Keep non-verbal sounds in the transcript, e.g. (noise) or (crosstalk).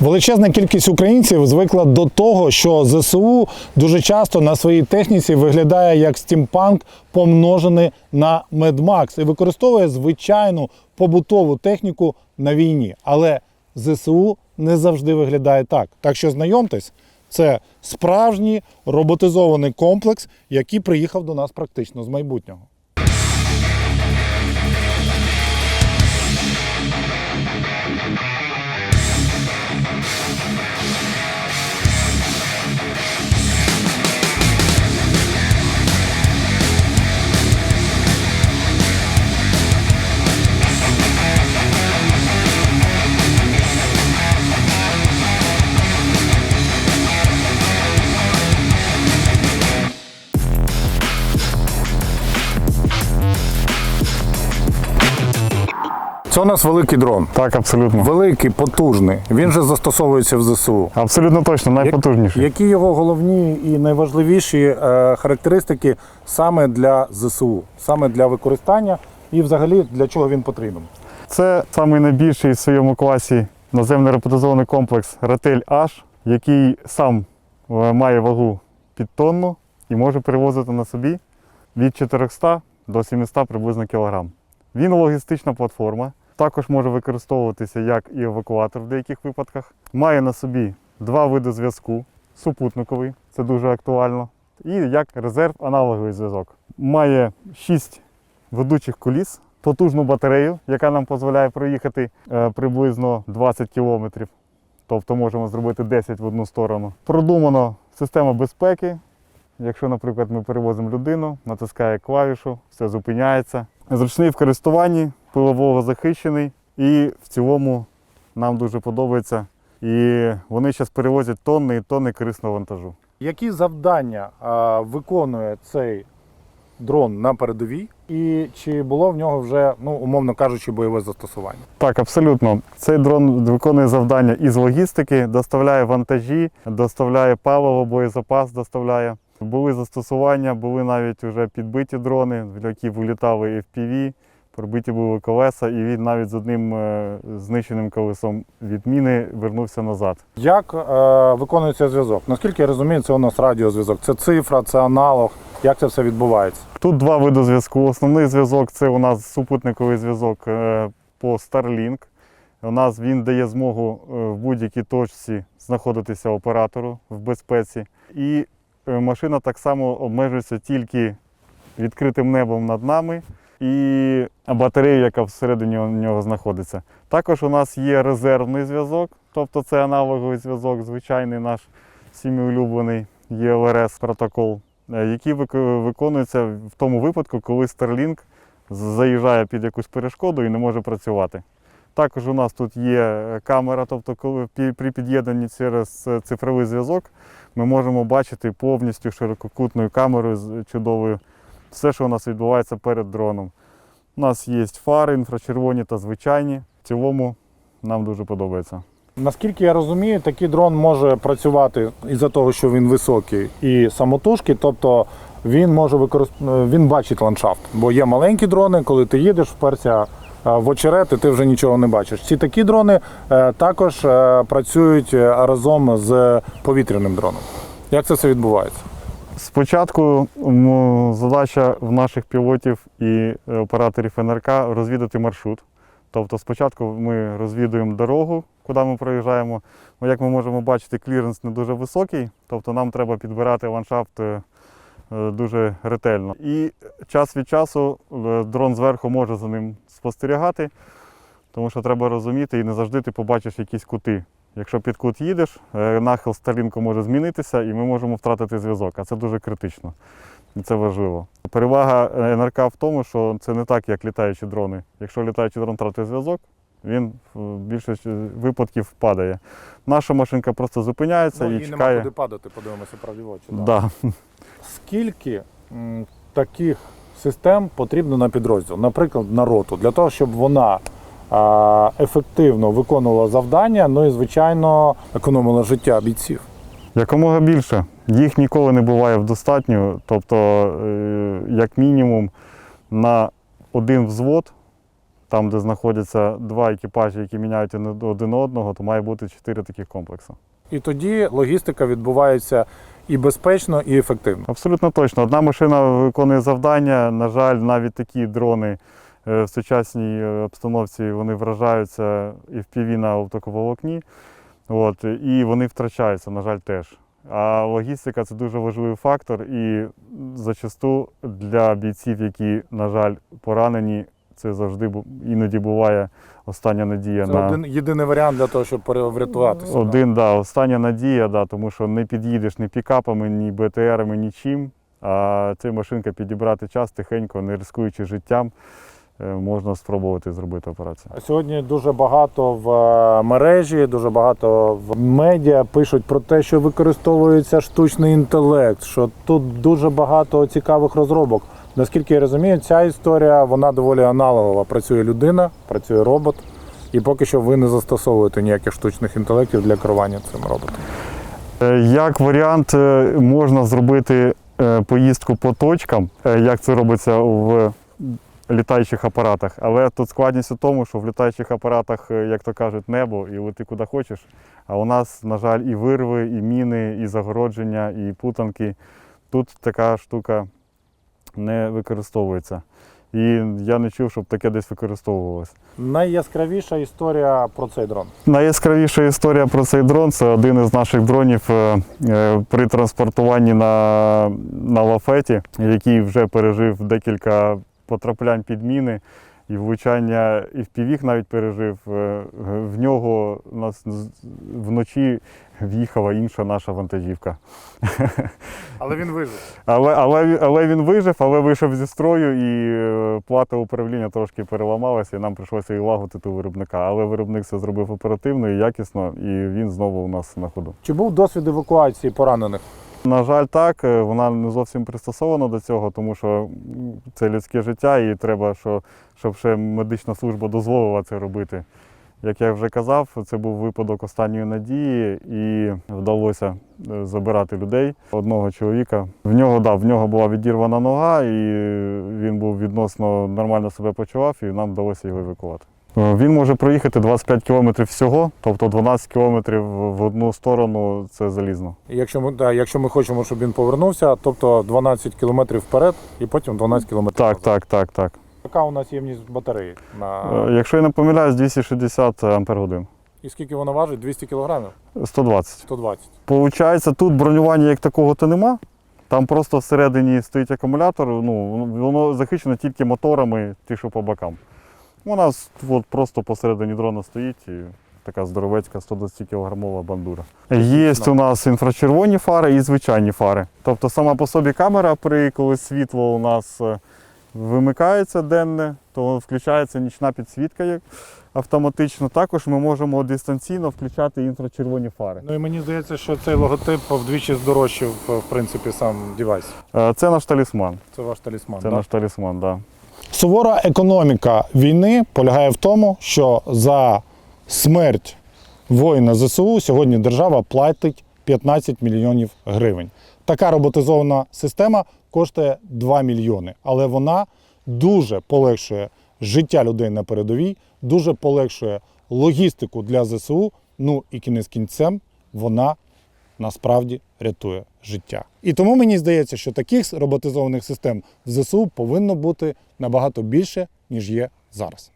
Величезна кількість українців звикла до того, що ЗСУ дуже часто на своїй техніці виглядає як стімпанк, помножений на медмакс, і використовує звичайну побутову техніку на війні. Але ЗСУ не завжди виглядає так. Так що знайомтесь, це справжній роботизований комплекс, який приїхав до нас практично з майбутнього. Це у нас великий дрон. Так, абсолютно. Великий, потужний. Він же застосовується в ЗСУ. Абсолютно точно, найпотужніший. Які його головні і найважливіші е, характеристики саме для ЗСУ, саме для використання і взагалі для чого він потрібен? Це найбільший в своєму класі наземний роботизований комплекс Ратель H, який сам е, має вагу під тонну і може перевозити на собі від 400 до 700 приблизно кілограм. Він логістична платформа, також може використовуватися як і евакуатор в деяких випадках. Має на собі два види зв'язку: супутниковий, це дуже актуально, і як резерв аналоговий зв'язок. Має 6 ведучих коліс, потужну батарею, яка нам дозволяє проїхати е, приблизно 20 кілометрів. Тобто можемо зробити 10 в одну сторону. Продумано система безпеки. Якщо, наприклад, ми перевозимо людину, натискає клавішу, все зупиняється. Зручний в користуванні, пилового захищений і в цілому нам дуже подобається. І вони зараз перевозять тонни і тонни корисного вантажу. Які завдання е, виконує цей дрон на передовій, і чи було в нього вже, ну умовно кажучи, бойове застосування? Так, абсолютно. Цей дрон виконує завдання із логістики, доставляє вантажі, доставляє паливо, боєзапас доставляє. Були застосування, були навіть вже підбиті дрони, які вилітали FPV, пробиті були колеса, і він навіть з одним е, знищеним колесом від міни вернувся назад. Як е, виконується зв'язок? Наскільки я розумію, це у нас радіозв'язок. Це цифра, це аналог. Як це все відбувається? Тут два види зв'язку. Основний зв'язок це у нас супутниковий зв'язок е, по Starlink. У нас він дає змогу е, в будь-якій точці знаходитися оператору в безпеці. І машина так само обмежується тільки відкритим небом над нами і батареєю, яка всередині у нього знаходиться. Також у нас є резервний зв'язок, тобто це аналоговий зв'язок, звичайний наш всіми улюблений ЄЛРС протокол, е, який виконується в тому випадку, коли Starlink заїжджає під якусь перешкоду і не може працювати. Також у нас тут є е, камера, тобто коли при під'єднанні через е, цифровий зв'язок ми можемо бачити повністю ширококутною камерою чудовою все, що у нас відбувається перед дроном. У нас є фари інфрачервоні та звичайні. В цілому нам дуже подобається. Наскільки я розумію, такий дрон може працювати із-за того, що він високий і самотужки, тобто він може використ... він бачить ландшафт. Бо є маленькі дрони, коли ти їдеш, вперся е, в очерет, і ти вже нічого не бачиш. Ці такі дрони е, також е, працюють е, разом з повітряним дроном. Як це все відбувається? Спочатку задача в наших пілотів і е, операторів НРК розвідати маршрут. Тобто спочатку ми розвідуємо дорогу, куди ми проїжджаємо. Ну, Як ми можемо бачити, кліренс не дуже високий, тобто нам треба підбирати ландшафт е, е, дуже ретельно. І час від часу дрон зверху може за ним спостерігати, тому що треба розуміти і не завжди ти побачиш якісь кути. Якщо під кут їдеш, е, нахил Starlink може змінитися і ми можемо втратити зв'язок, а це дуже критично. І це важливо. Перевага е, НРК в тому, що це не так, як літаючі дрони. Якщо літаючий дрон втратить зв'язок, він в більшості випадків падає. Наша машинка просто зупиняється і чекає. падати, подивимося правді в очі. Да. Скільки таких систем потрібно на підрозділ, наприклад, на роту, для того, щоб вона ефективно виконувала завдання, ну і звичайно економила життя бійців. Якомога більше. Їх ніколи не буває в достатньо. Тобто, е, як мінімум, на один взвод там, де знаходяться два екіпажі, які міняють один одного, то має бути чотири таких комплекси. І тоді логістика відбувається і безпечно, і ефективно. Абсолютно точно. Одна машина виконує завдання. На жаль, навіть такі дрони в сучасній е, обстановці вони вражаються і в піві на оптиковолокні. От, і вони втрачаються, на жаль, теж. А логістика це дуже важливий фактор, і зачасту для бійців, які, на жаль, поранені, це завжди іноді буває остання надія Це на один єдиний варіант для того, щоб врятуватися. один, да, остання надія, да, тому що не під'їдеш ні пікапами, ні БТРами, нічим. А ця машинка підібрати час тихенько, не ризикуючи життям, е, можна спробувати зробити операцію. Сьогодні дуже багато в е, мережі, дуже багато в медіа пишуть про те, що використовується штучний інтелект, що тут дуже багато цікавих розробок. Наскільки я розумію, ця історія вона доволі аналогова. Працює людина, працює робот, і поки що ви не застосовуєте ніяких штучних інтелектів для керування цим роботом. Е, Як варіант, е, можна зробити е, поїздку по точкам, е, як це робиться в літаючих апаратах. Але тут складність у тому, що в літаючих апаратах, е, як то кажуть, небо і лети куди хочеш. А у нас, на жаль, і вирви, і міни, і загородження, і путанки. Тут така штука не використовується. І я не чув, щоб таке десь використовувалося. Найяскравіша історія про цей дрон. Найяскравіша історія про цей дрон це один із наших дронів е, е, при транспортуванні на, на лафеті, який вже пережив декілька потраплянь під міни. І влучання і в півіх навіть пережив. Е, В нього нас вночі в'їхала інша наша вантажівка. (laughs) Але він вижив. Але, але, але він вижив, але вийшов зі строю і е, плата управління трошки переламалася, і нам прийшлося її лагодити у виробника. Але виробник це зробив оперативно і якісно, і він знову у нас на ходу. Чи був досвід евакуації поранених? На жаль, так, е, вона не зовсім пристосована до цього, тому що це людське життя, і треба, щоб ще медична служба дозволила це робити. Як я вже казав, це був випадок останньої надії, і вдалося е, забирати людей. Одного чоловіка. В нього, да, в нього була відірвана нога, і він був відносно нормально себе почував, і нам вдалося його евакувати. Е, Він може проїхати 25 кілометрів всього, тобто 12 кілометрів в одну сторону це залізно. Якщо ми, да, якщо ми хочемо, щоб він повернувся, тобто 12 кілометрів вперед і потім 12 кілометрів. Так, назад. так, так, так. Яка у нас ємність батареї? На... Е, Якщо я не помиляюсь, 260 ампер годин. І скільки вона важить? 200 кілограмів? 120. 120. Получається, тут бронювання як такого то нема. Там просто всередині стоїть акумулятор, ну, воно захищено тільки моторами, ті, що по бокам. Вона от просто посередині дрона стоїть і така здоровецька 120 кілограмова бандура. Є у нас інфрачервоні фари і звичайні фари. Тобто сама по собі камера, при коли світло у нас е, вимикається денне, то включається нічна підсвітка автоматично. Також ми можемо дистанційно включати інфрачервоні фари. Ну і мені здається, що цей логотип вдвічі здорожчав, в принципі, сам девайс. Е, Це наш талісман. Це ваш талісман. Це да? наш талісман, так. Да. Сувора економіка війни полягає в тому, що за смерть воїна ЗСУ сьогодні держава платить 15 мільйонів гривень. Така роботизована система коштує 2 мільйони, але вона дуже полегшує життя людей на передовій, дуже полегшує логістику для ЗСУ. Ну і кінець кінцем вона насправді рятує життя. І тому мені здається, що таких роботизованих систем в ЗСУ повинно бути набагато більше, ніж є зараз.